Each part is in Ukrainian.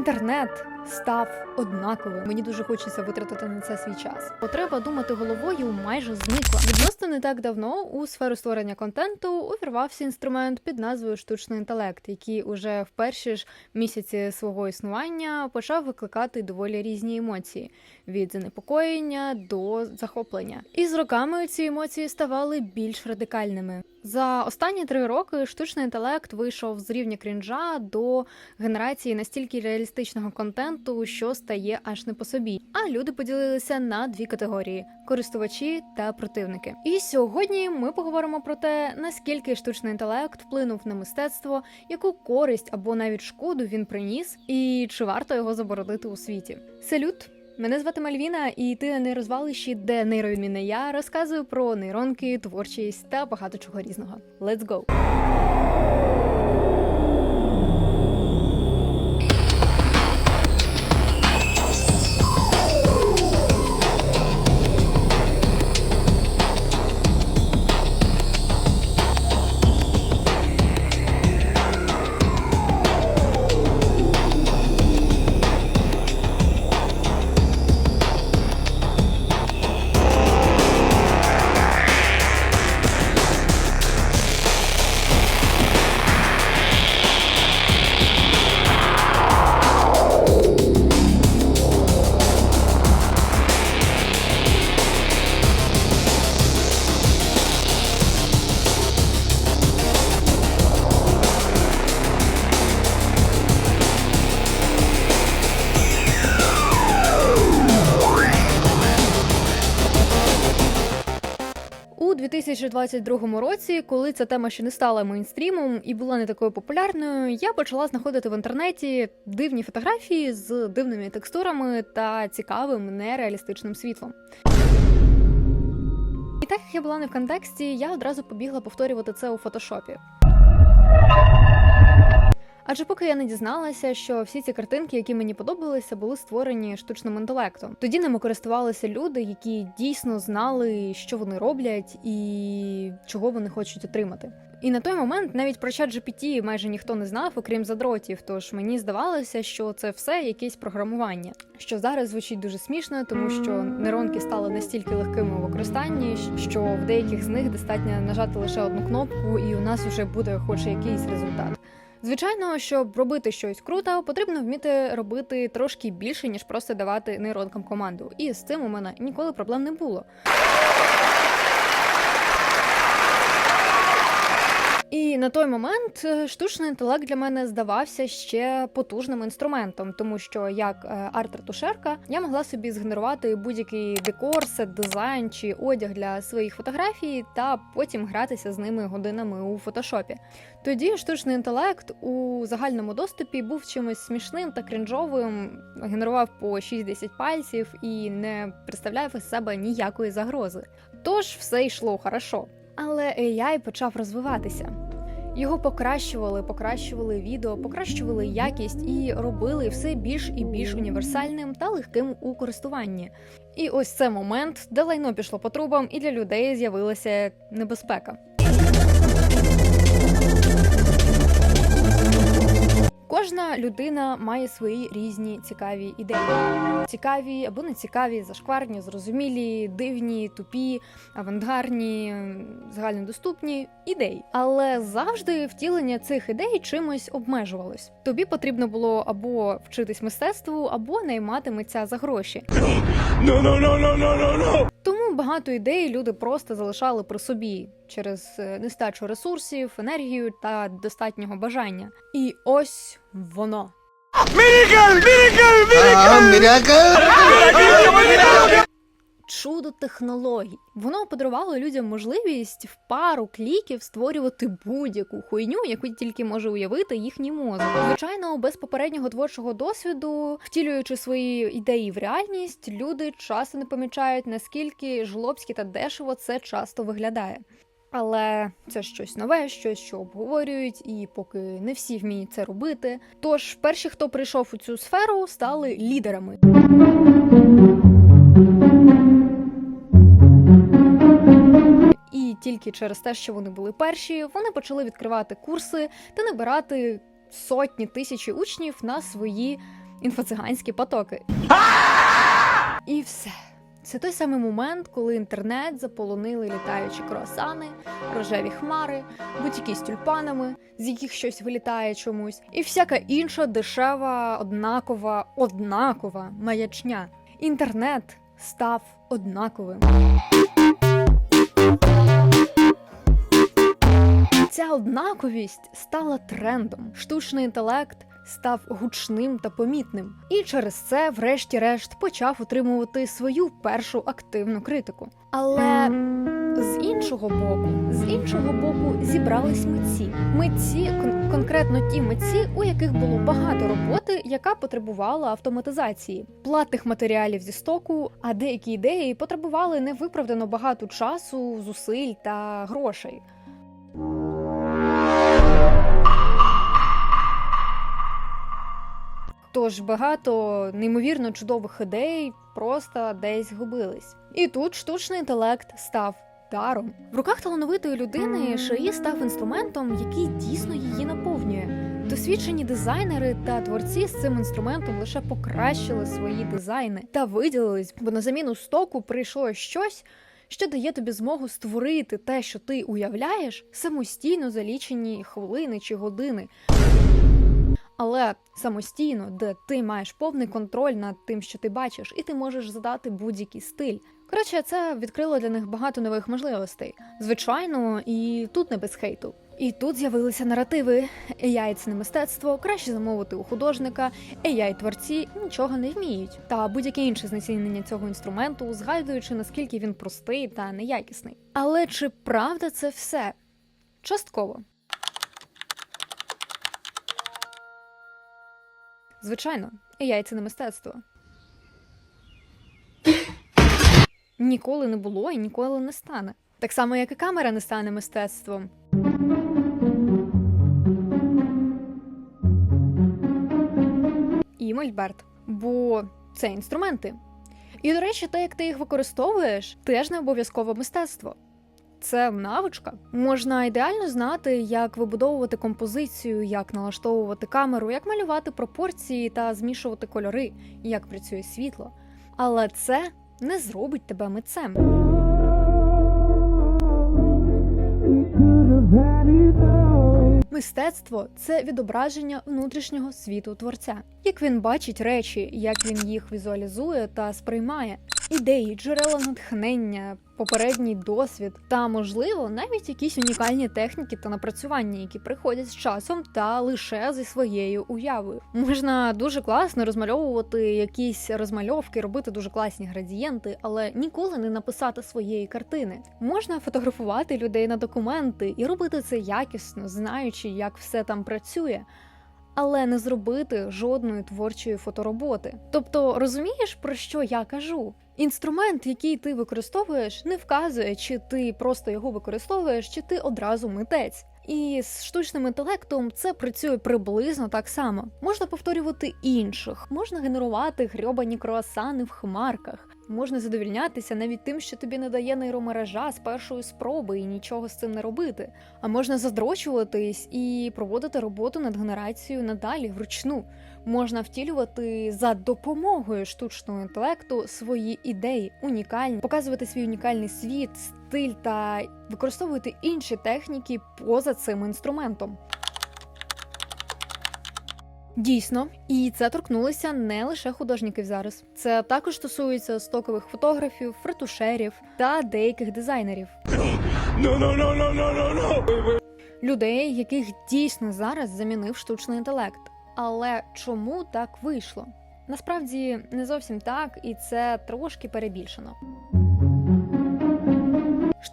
Інтернет став однаковим. Мені дуже хочеться витратити на це свій час. Потреба думати головою майже зникла. Відносно не так давно у сферу створення контенту увірвався інструмент під назвою штучний інтелект, який уже в перші ж місяці свого існування почав викликати доволі різні емоції від занепокоєння до захоплення. І з роками ці емоції ставали більш радикальними. За останні три роки штучний інтелект вийшов з рівня крінжа до генерації настільки реалістичного контенту, що стає аж не по собі. А люди поділилися на дві категорії: користувачі та противники. І сьогодні ми поговоримо про те, наскільки штучний інтелект вплинув на мистецтво, яку користь або навіть шкоду він приніс, і чи варто його заборонити у світі. Салют! Мене звати Мальвіна, і ти на нейрозвалищі, де нейровідмінна я розказую про нейронки, творчість та багато чого різного. Let's go! У 2022 році, коли ця тема ще не стала мейнстрімом і була не такою популярною, я почала знаходити в інтернеті дивні фотографії з дивними текстурами та цікавим нереалістичним світлом. І так як я була не в контексті, я одразу побігла повторювати це у фотошопі. Адже поки я не дізналася, що всі ці картинки, які мені подобалися, були створені штучним інтелектом. Тоді ними користувалися люди, які дійсно знали, що вони роблять і чого вони хочуть отримати. І на той момент навіть про чат майже ніхто не знав, окрім задротів. Тож мені здавалося, що це все якесь програмування. Що зараз звучить дуже смішно, тому що нейронки стали настільки легкими у використанні, що в деяких з них достатньо нажати лише одну кнопку, і у нас вже буде хоч якийсь результат. Звичайно, щоб робити щось круто, потрібно вміти робити трошки більше, ніж просто давати нейронкам команду. І з цим у мене ніколи проблем не було. І на той момент е, штучний інтелект для мене здавався ще потужним інструментом, тому що як е, арт-ретушерка я могла собі згенерувати будь-який декор, сет дизайн чи одяг для своїх фотографій, та потім гратися з ними годинами у фотошопі. Тоді штучний інтелект у загальному доступі був чимось смішним та крінжовим, генерував по 6-10 пальців і не представляв із себе ніякої загрози. Тож все йшло хорошо. Але AI почав розвиватися. Його покращували, покращували відео, покращували якість і робили все більш і більш універсальним та легким у користуванні. І ось це момент, де лайно пішло по трубам, і для людей з'явилася небезпека. Кожна людина має свої різні цікаві ідеї. Цікаві або не цікаві, зашкварні, зрозумілі, дивні, тупі, авангардні, загальнодоступні ідеї. Але завжди втілення цих ідей чимось обмежувалось. Тобі потрібно було або вчитись мистецтву, або наймати митця за гроші. No, no, no, no, no, no, no! Тому багато ідей люди просто залишали при собі через е, нестачу ресурсів, енергію та достатнього бажання. І ось воно. Мірікель! Ah, miracle! Чудо технологій. Воно подарувало людям можливість в пару кліків створювати будь-яку хуйню, яку тільки може уявити їхній мозок. Звичайно, без попереднього творчого досвіду, втілюючи свої ідеї в реальність, люди часто не помічають наскільки жлобськи та дешево це часто виглядає. Але це щось нове, щось, що обговорюють, і поки не всі вміють це робити. Тож перші, хто прийшов у цю сферу, стали лідерами. Тільки через те, що вони були перші, вони почали відкривати курси та набирати сотні тисячі учнів на свої інфоциганські потоки. І все. Це той самий момент, коли інтернет заполонили літаючі круасани, рожеві хмари, бутіки з тюльпанами, з яких щось вилітає чомусь, і всяка інша дешева, однакова, однакова маячня. Інтернет став однаковим. Ця однаковість стала трендом. Штучний інтелект став гучним та помітним, і через це, врешті-решт, почав отримувати свою першу активну критику. Але з іншого боку, з іншого боку, зібрались митці. Митці, кон- конкретно ті митці, у яких було багато роботи, яка потребувала автоматизації, платних матеріалів зі стоку, а деякі ідеї потребували невиправдано багато часу, зусиль та грошей. Тож багато неймовірно чудових ідей просто десь губились. І тут штучний інтелект став даром. В руках талановитої людини шиї став інструментом, який дійсно її наповнює. Досвідчені дизайнери та творці з цим інструментом лише покращили свої дизайни та виділились, бо на заміну стоку прийшло щось, що дає тобі змогу створити те, що ти уявляєш, самостійно за лічені хвилини чи години. Але самостійно, де ти маєш повний контроль над тим, що ти бачиш, і ти можеш задати будь-який стиль. Коротше, це відкрило для них багато нових можливостей. Звичайно, і тут не без хейту. І тут з'явилися наративи. AI – це не мистецтво, краще замовити у художника, AI творці нічого не вміють. Та будь-яке інше знецінення цього інструменту, згадуючи наскільки він простий та неякісний. Але чи правда це все? Частково. Звичайно, AI – це не мистецтво. Ніколи не було і ніколи не стане. Так само, як і камера не стане мистецтвом. І мольберт. Бо це інструменти. І, до речі, те, як ти їх використовуєш, теж не обов'язково мистецтво. Це навичка. Можна ідеально знати, як вибудовувати композицію, як налаштовувати камеру, як малювати пропорції та змішувати кольори, як працює світло. Але це не зробить тебе митцем. Мистецтво це відображення внутрішнього світу творця, як він бачить речі, як він їх візуалізує та сприймає. Ідеї, джерела натхнення, попередній досвід та, можливо, навіть якісь унікальні техніки та напрацювання, які приходять з часом та лише зі своєю уявою. Можна дуже класно розмальовувати якісь розмальовки, робити дуже класні градієнти, але ніколи не написати своєї картини. Можна фотографувати людей на документи і робити це якісно, знаючи, як все там працює. Але не зробити жодної творчої фотороботи. Тобто, розумієш, про що я кажу? Інструмент, який ти використовуєш, не вказує, чи ти просто його використовуєш, чи ти одразу митець. І з штучним інтелектом це працює приблизно так само. Можна повторювати інших, можна генерувати грьобані круасани в хмарках, можна задовільнятися навіть тим, що тобі не дає нейромережа з першої спроби і нічого з цим не робити. А можна задрочуватись і проводити роботу над генерацією надалі вручну. Можна втілювати за допомогою штучного інтелекту свої ідеї, унікальні, показувати свій унікальний світ, стиль та використовувати інші техніки поза цим інструментом. Дійсно, і це торкнулося не лише художників зараз. Це також стосується стокових фотографів, фретушерів та деяких дизайнерів. No, no, no, no, no, no, no. людей, яких дійсно зараз замінив штучний інтелект. Але чому так вийшло? Насправді не зовсім так, і це трошки перебільшено.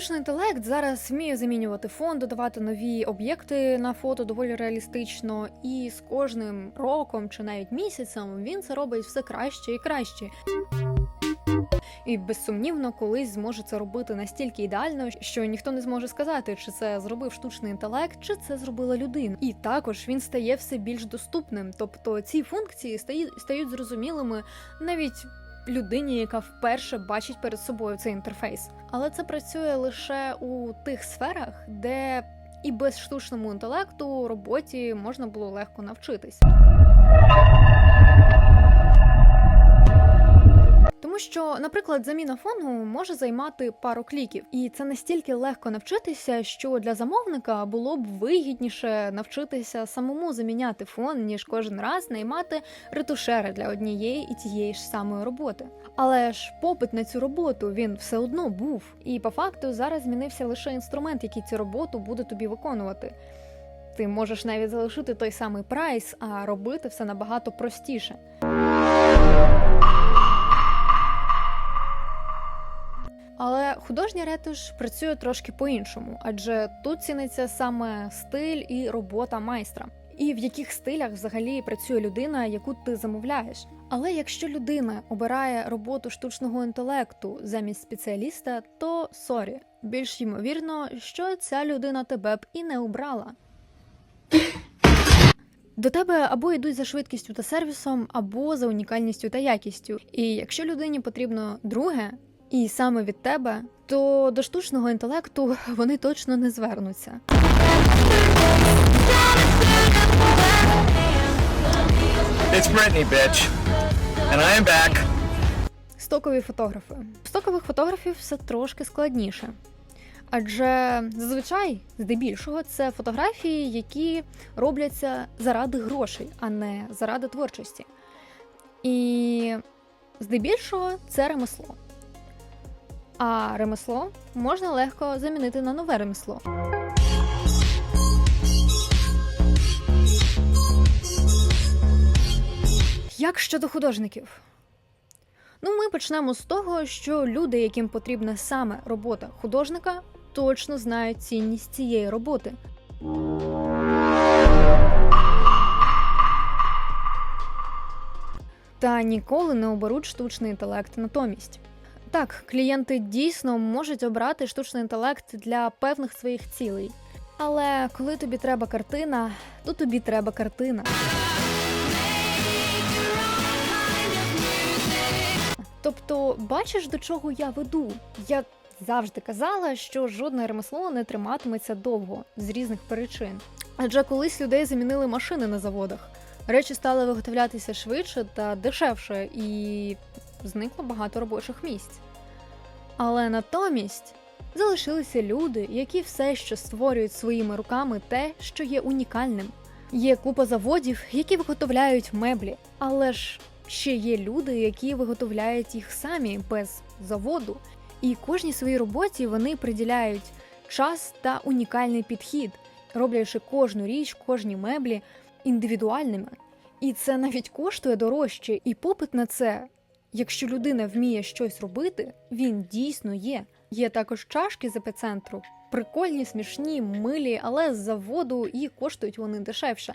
Штучний інтелект зараз вміє замінювати фон, додавати нові об'єкти на фото доволі реалістично, і з кожним роком чи навіть місяцем він це робить все краще і краще. І безсумнівно колись зможе це робити настільки ідеально, що ніхто не зможе сказати, чи це зробив штучний інтелект, чи це зробила людина. І також він стає все більш доступним. Тобто ці функції стають, зрозумілими навіть людині, яка вперше бачить перед собою цей інтерфейс. Але це працює лише у тих сферах, де і без штучному інтелекту роботі можна було легко навчитись. Що, наприклад, заміна фону може займати пару кліків, і це настільки легко навчитися, що для замовника було б вигідніше навчитися самому заміняти фон, ніж кожен раз наймати ретушери для однієї і тієї ж самої роботи. Але ж попит на цю роботу він все одно був. І по факту зараз змінився лише інструмент, який цю роботу буде тобі виконувати. Ти можеш навіть залишити той самий прайс, а робити все набагато простіше. Але художня ретуш працює трошки по-іншому, адже тут ціниться саме стиль і робота майстра. І в яких стилях взагалі працює людина, яку ти замовляєш. Але якщо людина обирає роботу штучного інтелекту замість спеціаліста, то сорі, більш ймовірно, що ця людина тебе б і не обрала. До тебе або йдуть за швидкістю та сервісом, або за унікальністю та якістю. І якщо людині потрібно друге, і саме від тебе, то до штучного інтелекту вони точно не звернуться. It's Britney, bitch. And I am back. Стокові фотографи. Стокових фотографів все трошки складніше. Адже зазвичай, здебільшого, це фотографії, які робляться заради грошей, а не заради творчості. І здебільшого це ремесло. А ремесло можна легко замінити на нове ремесло. Як щодо художників? Ну, ми почнемо з того, що люди, яким потрібна саме робота художника, точно знають цінність цієї роботи. Та ніколи не оберуть штучний інтелект натомість. Так, клієнти дійсно можуть обрати штучний інтелект для певних своїх цілей. Але коли тобі треба картина, то тобі треба картина. Тобто, бачиш, до чого я веду? Я завжди казала, що жодне ремесло не триматиметься довго з різних причин. Адже колись людей замінили машини на заводах. Речі стали виготовлятися швидше та дешевше, і зникло багато робочих місць. Але натомість залишилися люди, які все ще створюють своїми руками те, що є унікальним. Є купа заводів, які виготовляють меблі, але ж ще є люди, які виготовляють їх самі без заводу. І кожній своїй роботі вони приділяють час та унікальний підхід, роблячи кожну річ, кожні меблі індивідуальними. І це навіть коштує дорожче, і попит на це. Якщо людина вміє щось робити, він дійсно є. Є також чашки з епіцентру, прикольні, смішні, милі, але з заводу і коштують вони дешевше.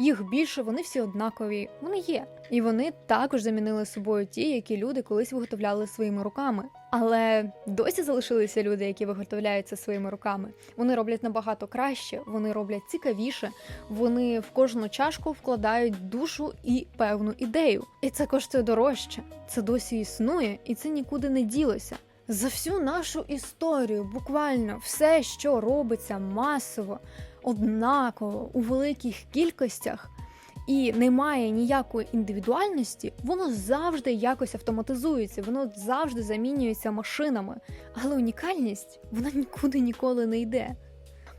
Їх більше, вони всі однакові, вони є. І вони також замінили собою ті, які люди колись виготовляли своїми руками. Але досі залишилися люди, які виготовляють це своїми руками. Вони роблять набагато краще, вони роблять цікавіше, вони в кожну чашку вкладають душу і певну ідею. І це коштує дорожче. Це досі існує, і це нікуди не ділося. За всю нашу історію, буквально все, що робиться масово, однаково у великих кількостях і немає ніякої індивідуальності, воно завжди якось автоматизується, воно завжди замінюється машинами. Але унікальність вона нікуди ніколи не йде.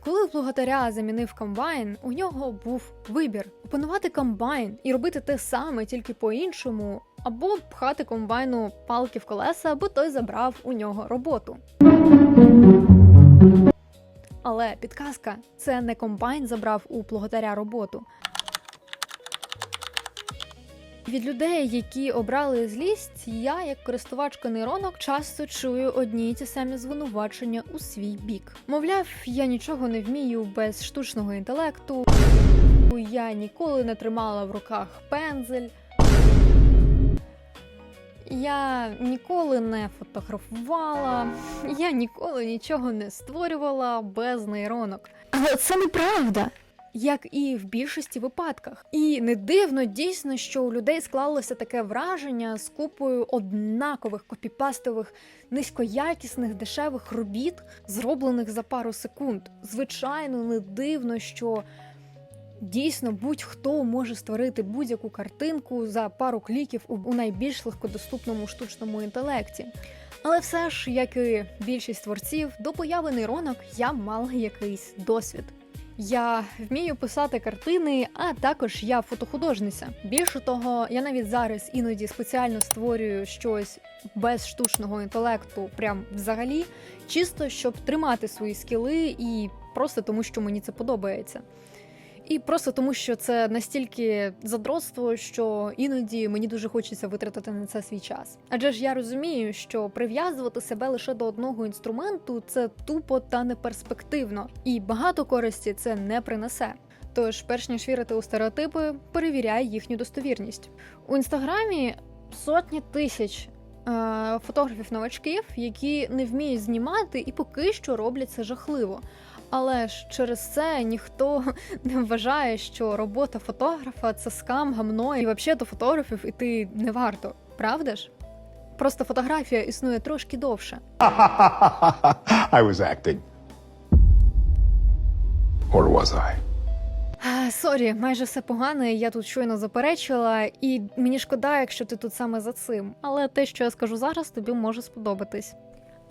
Коли плугатаря замінив комбайн, у нього був вибір опанувати комбайн і робити те саме, тільки по-іншому, або пхати комбайну палки в колеса, бо той забрав у нього роботу. Але підказка це не комбайн забрав у плугатаря роботу. Від людей, які обрали злість, я, як користувачка нейронок, часто чую одні й ті самі звинувачення у свій бік. Мовляв, я нічого не вмію без штучного інтелекту, я ніколи не тримала в руках пензель. Я ніколи не фотографувала, я ніколи нічого не створювала без нейронок. Але це неправда. Як і в більшості випадках. І не дивно дійсно, що у людей склалося таке враження з купою однакових копіпастових, низькоякісних дешевих робіт, зроблених за пару секунд. Звичайно, не дивно, що Дійсно, будь-хто може створити будь-яку картинку за пару кліків у, найбільш легкодоступному штучному інтелекті. Але все ж, як і більшість творців, до появи нейронок я мала якийсь досвід. Я вмію писати картини, а також я фотохудожниця. Більше того, я навіть зараз іноді спеціально створюю щось без штучного інтелекту, прям взагалі, чисто щоб тримати свої скіли і просто тому, що мені це подобається. І просто тому, що це настільки задротство, що іноді мені дуже хочеться витратити на це свій час. Адже ж я розумію, що прив'язувати себе лише до одного інструменту це тупо та неперспективно, і багато користі це не принесе. Тож, перш ніж вірити у стереотипи, перевіряй їхню достовірність. У інстаграмі сотні тисяч е, фотографів-новачків, які не вміють знімати і поки що роблять це жахливо. Але ж через це ніхто не вважає, що робота фотографа це скам, гамно, і взагалі до фотографів іти не варто, правда ж? Просто фотографія існує трошки довше. I was acting. Or was I? Сорі, майже все погане. Я тут щойно заперечила, і мені шкода, якщо ти тут саме за цим. Але те, що я скажу зараз, тобі може сподобатись.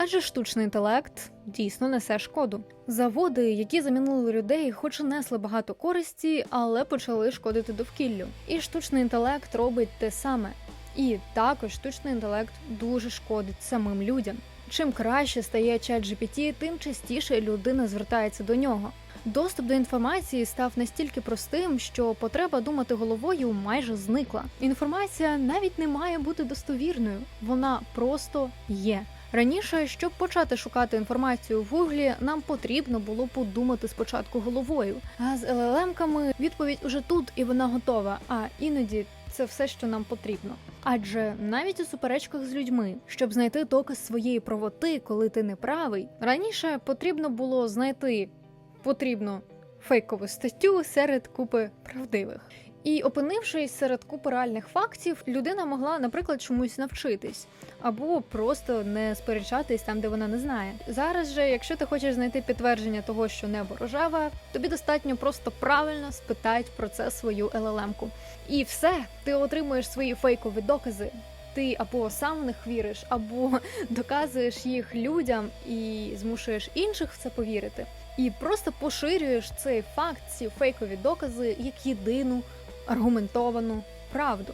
Адже штучний інтелект дійсно несе шкоду. Заводи, які замінили людей, хоч і несли багато користі, але почали шкодити довкіллю. І штучний інтелект робить те саме. І також штучний інтелект дуже шкодить самим людям. Чим краще стає чат GPT, тим частіше людина звертається до нього. Доступ до інформації став настільки простим, що потреба думати головою майже зникла. Інформація навіть не має бути достовірною, вона просто є. Раніше, щоб почати шукати інформацію в гуглі, нам потрібно було подумати спочатку головою. А з LLM-ками відповідь уже тут і вона готова. А іноді це все, що нам потрібно. Адже навіть у суперечках з людьми, щоб знайти доказ своєї правоти, коли ти не правий, раніше потрібно було знайти потрібно фейкову статтю серед купи правдивих. І опинившись серед купи реальних фактів, людина могла, наприклад, чомусь навчитись або просто не сперечатись там, де вона не знає. Зараз же, якщо ти хочеш знайти підтвердження того, що небо рожеве, тобі достатньо просто правильно спитати про це свою LLM-ку. І все, ти отримуєш свої фейкові докази. Ти або сам в них віриш, або доказуєш їх людям і змушуєш інших в це повірити. І просто поширюєш цей факт, ці фейкові докази як єдину аргументовану правду.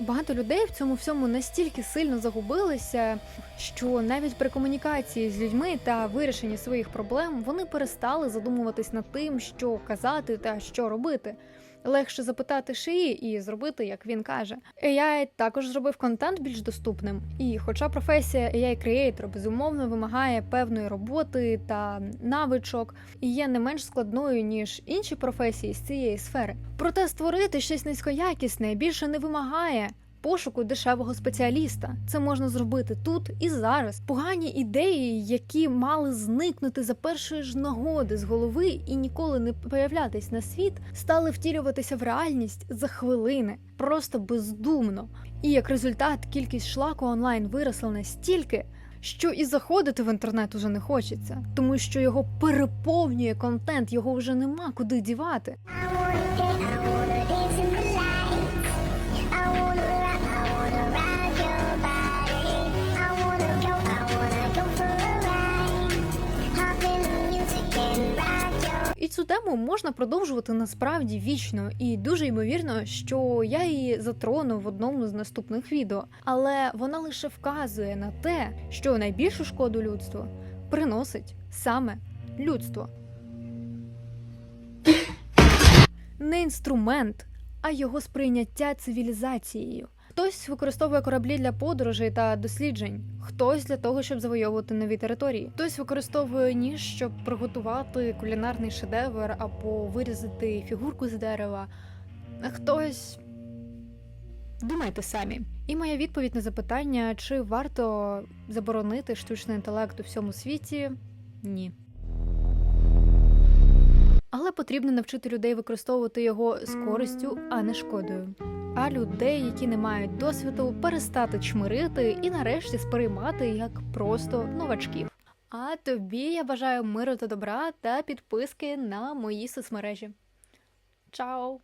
Багато людей в цьому всьому настільки сильно загубилися, що навіть при комунікації з людьми та вирішенні своїх проблем вони перестали задумуватись над тим, що казати та що робити. Легше запитати шиї і зробити, як він каже. AI також зробив контент більш доступним. І, хоча професія ai креатор безумовно вимагає певної роботи та навичок, і є не менш складною ніж інші професії з цієї сфери. Проте створити щось низькоякісне більше не вимагає. Пошуку дешевого спеціаліста це можна зробити тут і зараз. Погані ідеї, які мали зникнути за першої ж нагоди з голови і ніколи не появлятись на світ, стали втілюватися в реальність за хвилини, просто бездумно. І як результат, кількість шлаку онлайн виросла настільки, що і заходити в інтернет уже не хочеться, тому що його переповнює контент, його вже нема куди дівати. Тему можна продовжувати насправді вічно, і дуже ймовірно, що я її затрону в одному з наступних відео. Але вона лише вказує на те, що найбільшу шкоду людству приносить саме людство. Не інструмент, а його сприйняття цивілізацією. Хтось використовує кораблі для подорожей та досліджень, хтось для того, щоб завойовувати нові території. Хтось використовує ніж, щоб приготувати кулінарний шедевр або вирізати фігурку з дерева. Хтось. Думайте самі. І моя відповідь на запитання, чи варто заборонити штучний інтелект у всьому світі ні. Але потрібно навчити людей використовувати його з користю, а не шкодою. А людей, які не мають досвіду, перестати чмирити і нарешті сприймати як просто новачків. А тобі я бажаю миру та добра та підписки на мої соцмережі. Чао!